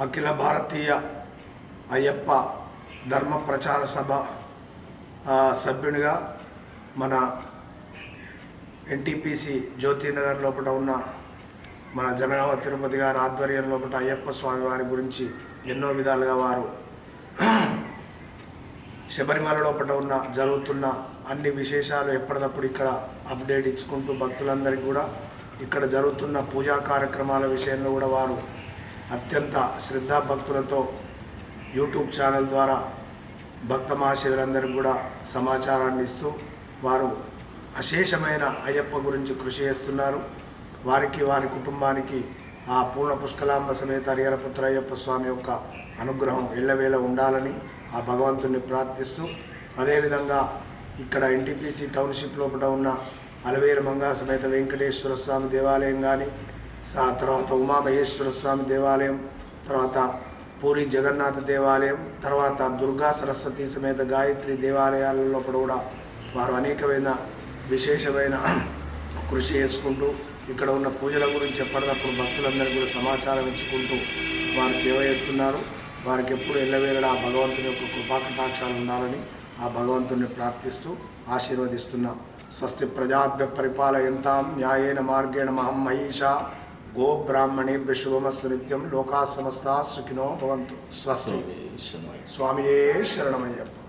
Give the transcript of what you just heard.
అఖిల భారతీయ అయ్యప్ప ధర్మ ప్రచార సభ సభ్యునిగా మన ఎన్టీపీసీ జ్యోతినగర్ లోపల ఉన్న మన జనగామ తిరుపతి గారి ఆధ్వర్యం లోపల అయ్యప్ప స్వామి వారి గురించి ఎన్నో విధాలుగా వారు శబరిమల లోపల ఉన్న జరుగుతున్న అన్ని విశేషాలు ఎప్పటికప్పుడు ఇక్కడ అప్డేట్ ఇచ్చుకుంటూ భక్తులందరికీ కూడా ఇక్కడ జరుగుతున్న పూజా కార్యక్రమాల విషయంలో కూడా వారు అత్యంత శ్రద్ధాభక్తులతో యూట్యూబ్ ఛానల్ ద్వారా భక్త మహాశివులందరికీ కూడా సమాచారాన్ని ఇస్తూ వారు అశేషమైన అయ్యప్ప గురించి కృషి చేస్తున్నారు. వారికి వారి కుటుంబానికి ఆ పూర్ణ పుష్కలాంబ సమేత హరిహరపుత్ర అయ్యప్ప స్వామి యొక్క అనుగ్రహం ఎల్లవేళ ఉండాలని ఆ భగవంతుని ప్రార్థిస్తూ అదేవిధంగా ఇక్కడ ఎన్టీపీసీ టౌన్షిప్ లోపల ఉన్న అలవేరు మంగా సమేత వెంకటేశ్వర స్వామి దేవాలయం కానీ సా- తర్వాత ఉమామహేశ్వర స్వామి దేవాలయం తర్వాత పూరి జగన్నాథ దేవాలయం తర్వాత దుర్గా సరస్వతి సమేత గాయత్రి దేవాలయాలలో కూడా వారు అనేకమైన విశేషమైన కృషి చేసుకుంటూ ఇక్కడ ఉన్న పూజల గురించి ఎప్పటికప్పుడు భక్తులందరికీ కూడా సమాచారం ఇచ్చుకుంటూ వారు సేవ చేస్తున్నారు. వారికి ఎప్పుడు ఎల్లవేళలా ఆ భగవంతుని యొక్క కృపాకటాక్షాలు ఉండాలని ఆ భగవంతుని ప్రార్థిస్తూ ఆశీర్వదిస్తున్నాం. స్వస్తి ప్రజాభ్య పరిపాలయంతాం న్యాయేన మార్గేణ మహం మహిషా. గో బ్రాహ్మణేభ్య శుభమస్తు నిత్యం లోకా సమస్త సుఖినో భవంతు. స్వస్తి. స్వామియే శరణమయ్యప్ప.